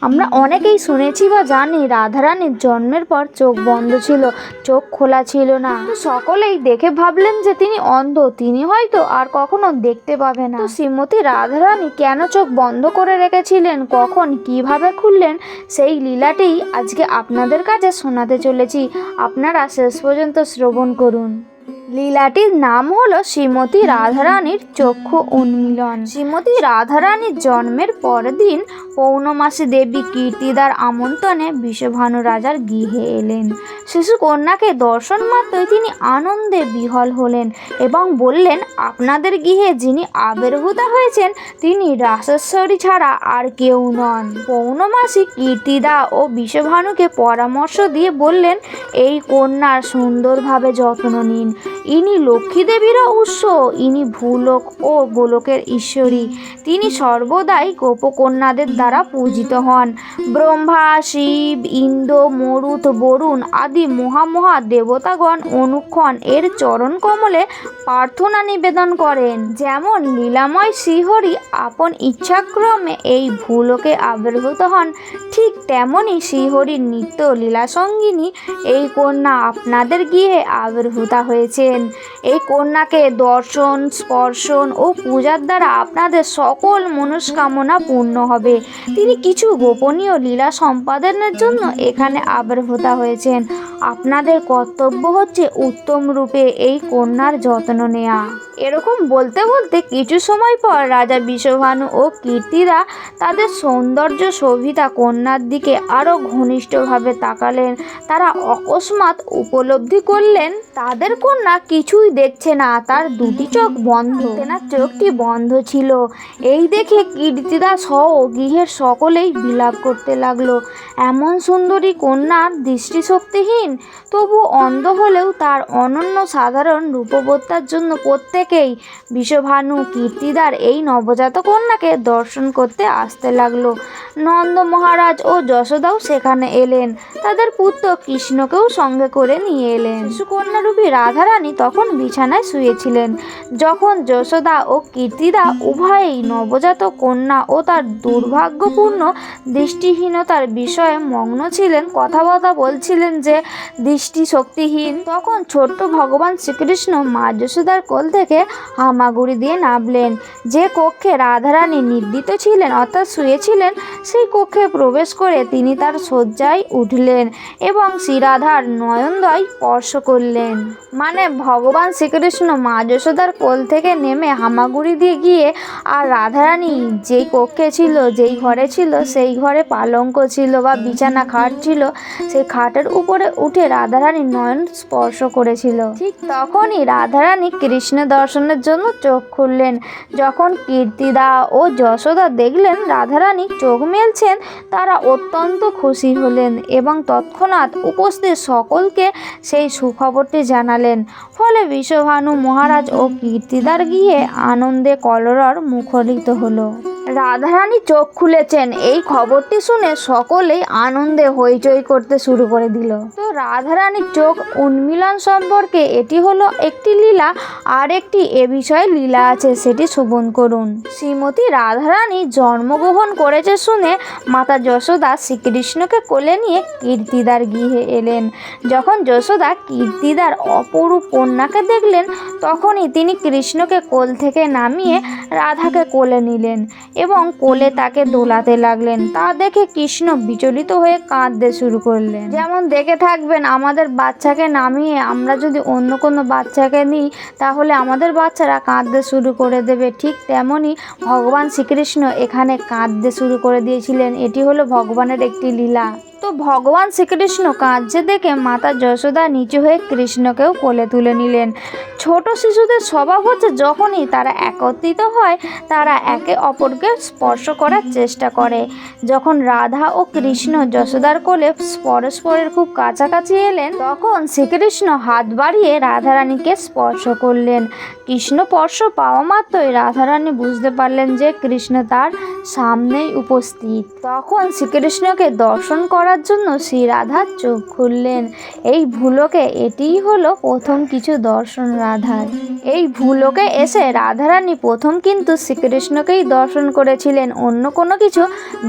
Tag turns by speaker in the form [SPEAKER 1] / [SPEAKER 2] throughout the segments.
[SPEAKER 1] আমরা অনেকেই শুনেছি বা জানি রাধারানীর জন্মের পর চোখ বন্ধ ছিল, চোখ খোলা ছিল না। সকলেই দেখে ভাবলেন যে তিনি অন্ধ, তিনি হয়তো আর কখনো দেখতে পাবে না। শ্রীমতী রাধারানী কেন চোখ বন্ধ করে রেখেছিলেন? কখন কীভাবে খুললেন? সেই লীলাটি আজকে আপনাদের কাছে শোনাতে চলেছি। আপনারা শেষ পর্যন্ত শ্রবণ করুন। লীলাটির নাম হলো শ্রীমতী রাধারানীর চক্ষু উন্মিলন। শ্রীমতী রাধারানীর জন্মের পরদিন পৌর্ণমাসী দেবী কীর্তিদার আমন্ত্রণে বিশ্বভানু রাজার গৃহে এলেন। শিশু কন্যাকে দর্শন মাত্রই তিনি আনন্দে বিহল হলেন এবং বললেন, আপনাদের গৃহে যিনি আবির্ভূতা হয়েছেন, তিনি রাসেশ্বরী ছাড়া আর কেউ নন। পৌর্ণমাসী কীর্তিদা ও বিশ্বভানুকে পরামর্শ দিয়ে বললেন, এই কন্যার সুন্দরভাবে যত্ন নিন। ইনি লক্ষ্মী দেবীরও উৎস, ইনি ভূলোক ও গোলকের ঈশ্বরী। তিনি সর্বদাই গোপকন্যাদের দ্বারা পূজিত হন। ব্রহ্মা, শিব, ইন্দ্র, মরুত, বরুণ আদি মহামহা দেবতাগণ অনুক্ষণ এর চরণ কমলে প্রার্থনা নিবেদন করেন। যেমন লীলাময় শ্রীহরি আপন ইচ্ছাক্রমে এই ভূলোকে আবির্ভূত হন, ঠিক তেমনই শ্রীহরির নিত্য লীলাসঙ্গিনী এই কন্যা আপনাদের গৃহে আবির্ভূতা হয়েছেন এই কন্যাকে দর্শন, স্পর্শন ও পূজার দ্বারা আপনাদের সকল মনস্কামনা পূর্ণ হবে। তিনি কিছু গোপনীয় লীলা সম্পাদনের জন্য এখানে আবির্ভূতা হয়েছেন। আপনাদের কর্তব্য হচ্ছে উত্তম রূপে এই কন্যার যত্ন নেওয়া এরকম বলতে বলতে কিছু সময় পর রাজা বিশ্বভানু ও কীর্তিদা তাদের সৌন্দর্য শোভিতা কন্যার দিকে আরও ঘনিষ্ঠভাবে তাকালেন। তারা অকস্মাৎ উপলব্ধি করলেন, তাদের কন্যা কিছুই দেখছে না, তার দুটি চোখ বন্ধ। তেনার চোখটি বন্ধ ছিল। এই দেখে কীর্তিদা সহ গৃহের সকলেই বিলাপ করতে লাগল। এমন সুন্দরী কন্যার দৃষ্টিশক্তিহীন, তবু অন্ধ হলেও তার অনন্য সাধারণ রূপবত্তার জন্য প্রত্যেকেই বিশ্বভানু কীর্তিদার এই নবজাত কন্যাকে দর্শন করতে আসতে লাগল। নন্দ মহারাজ ও যশোদাও সেখানে এলেন। তাদের পুত্র কৃষ্ণকেও সঙ্গে করে নিয়ে এলেন। শিশুকন্যারূপী রাধারানী তখন বিছানায় শুয়েছিলেন। যখন যশোদা ও কীর্তিদা উভয়েই নবজাত কন্যা ও তার দুর্ভাগ্যপূর্ণ দৃষ্টিহীনতার বিষয়ে মগ্ন ছিলেন, কথাবার্তা বলছিলেন যে দৃষ্টি শক্তিহীন তখন ছোট্ট ভগবান শ্রীকৃষ্ণ মা যশোদার কোল থেকে হামাগুড়ি দিয়ে নামলেন। যে কক্ষে রাধারানী নির্দিত ছিলেন অর্থাৎ শুয়েছিলেন সেই কক্ষে প্রবেশ করে তিনি তার শয্যায় উঠলেন এবং শ্রীরাধার নয়নদয় স্পর্শ করলেন। মানে ভগবান শ্রীকৃষ্ণ মা যশোদার কোল থেকে নেমে হামাগুড়ি দিয়ে গিয়ে আর রাধারানী যেই কক্ষে ছিল, যেই ঘরে ছিল, সেই ঘরে পালঙ্ক ছিল বা বিছানা খাট ছিল, সেই খাটের উপরে উঠে রাধারানী নয়ন স্পর্শ করেছিল। ঠিক তখনই রাধারানী কৃষ্ণ দর্শনের জন্য চোখ খুললেন। যখন কীর্তিদা ও যশোদা দেখলেন, রাধারানী চোখ মেলছেন তারা অত্যন্ত খুশি হলেন এবং তৎক্ষণাৎ উপস্থিত সকলকে সেই সুখবরটি জানালেন। ফলে বিশ্বভানু মহারাজ ও কীর্তিদার গিয়ে আনন্দে কলরর মুখরিত হলো। রাধারানী চোখ খুলেছেন। এই খবরটি শুনে সকলেই আনন্দে হইচই করতে শুরু করে দিল। তো রাধারানীর চোখ উন্মিলন সম্পর্কে এটি হলো একটি লীলা, আর একটি এ বিষয়ে লীলা আছে, সেটি শ্রবণ করুন। শ্রীমতী রাধারানী জন্মগ্রহণ করেছে শুনে মাতা যশোদা শ্রীকৃষ্ণকে কোলে নিয়ে কীর্তিদার গৃহে এলেন। যখন যশোদা কীর্তিদার অপরূপ কন্যাকে দেখলেন, তখনই তিনি কৃষ্ণকে কোল থেকে নামিয়ে রাধাকে কোলে নিলেন। এবং কোলে তাকে দোলাতে লাগলেন। তা দেখে কৃষ্ণ বিচলিত হয়ে কাঁদতে শুরু করলেন। যেমন দেখে থাকবেন, আমাদের বাচ্চাকে নামিয়ে আমরা যদি অন্য কোনো বাচ্চাকে নিই, তাহলে আমাদের বাচ্চারা কাঁদতে শুরু করে দেবে। ঠিক তেমনই ভগবান শ্রীকৃষ্ণ এখানে কাঁদতে শুরু করে দিয়েছিলেন। এটি হলো ভগবানের একটি লীলা। তো ভগবান শ্রীকৃষ্ণ কাঁদছে দেখে মাতা যশোদা নিচু হয়ে কৃষ্ণকেও কোলে তুলে নিলেন। ছোট শিশুদের স্বভাব হচ্ছে যখনই তারা একত্রিত হয়, তারা একে অপরকে স্পর্শ করার চেষ্টা করে। যখন রাধা ও কৃষ্ণ যশোদার কোলে পরস্পরের খুব কাছাকাছি এলেন, তখন শ্রীকৃষ্ণ হাত বাড়িয়ে রাধারানীকে স্পর্শ করলেন। কৃষ্ণ স্পর্শ পাওয়া মাত্রই রাধারানী বুঝতে পারলেন যে কৃষ্ণ তার সামনেই উপস্থিত। তখন শ্রীকৃষ্ণকে দর্শন করার করার জন্য শ্রী রাধার চোখ খুললেন। এই ভুলোকে এটিই হলো প্রথম কিছু দর্শন রাধার। এই ভুলোকে এসে রাধারানী প্রথম কিন্তু শ্রীকৃষ্ণকেই দর্শন করেছিলেন, অন্য কোনো কিছু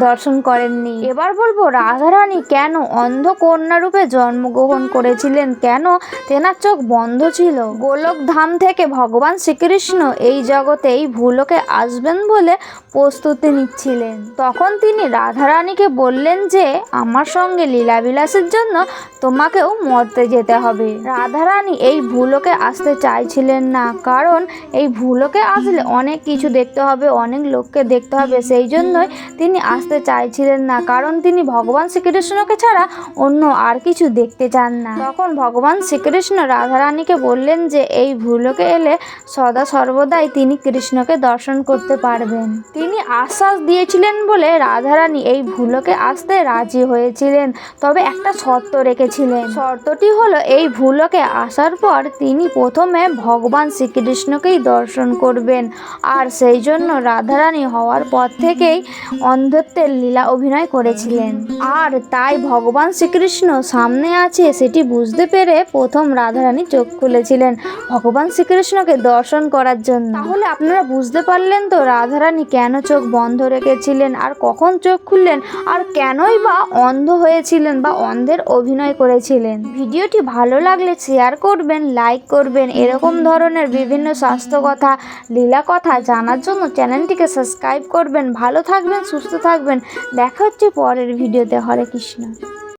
[SPEAKER 1] দর্শন করেননি। এবার বলব, রাধারানী কেন অন্ধ কন্যা রূপে জন্মগ্রহণ করেছিলেন? কেন তেনার চোখ বন্ধ ছিল? গোলক ধাম থেকে ভগবান শ্রীকৃষ্ণ এই জগতে এই ভুলোকে আসবেন বলে প্রস্তুতি নিচ্ছিলেন। তখন তিনি রাধারানীকে বললেন যে, আমার সঙ্গে লীলাবিলাসের জন্য তোমাকেও মরতে যেতে হবে। রাধারানী এই ভুলোকে আসতে চাইছিলেন না, কারণ এই ভুলোকে আসলে অনেক কিছু দেখতে হবে, অনেক লোককে দেখতে হবে, সেই জন্যই তিনি আসতে চাইছিলেন না, কারণ তিনি ভগবান শ্রীকৃষ্ণকে ছাড়া অন্য আর কিছু দেখতে চান না। তখন ভগবান শ্রীকৃষ্ণ রাধারানীকে বললেন যে, এই ভুলোকে এলে সদা সর্বদাই তিনি কৃষ্ণকে দর্শন করতে পারবেন। তিনি আশ্বাস দিয়েছিলেন বলে রাধারানী এই ভুলোকে আসতে রাজি হয়েছিলেন তবে একটা শর্ত রেখেছিলেন। শর্তটি হলো, এই ভুলোকে আসার পর তিনি প্রথমে ভগবান শ্রীকৃষ্ণকেই দর্শন করবেন। আর সেই জন্য রাধারানী হওয়ার পর থেকেই অন্ধত্বের লীলা অভিনয় করেছিলেন। আর তাই ভগবান শ্রীকৃষ্ণ সামনে আছে সেটি বুঝতে পেরে প্রথম রাধারানী চোখ খুলেছিলেন ভগবান শ্রীকৃষ্ণকে দর্শন করার জন্য। তাহলে আপনারা বুঝতে পারলেন তো রাধারানী কেন চোখ বন্ধ রেখেছিলেন, আর কখন চোখ খুললেন, আর কেনই বা অন্ধ হয়েছিলেন বা অন্ধের অভিনয় করেছিলেন। ভিডিওটি ভালো লাগলে শেয়ার করবেন লাইক করবেন। এরকম ধরনের বিভিন্ন স্বাস্থ্য কথা লীলা কথা জানার জন্য চ্যানেলটিকে সাবস্ক্রাইব করবেন। ভালো থাকবেন, সুস্থ থাকবেন। দেখা হচ্ছে পরের ভিডিওতে। হরে কৃষ্ণ।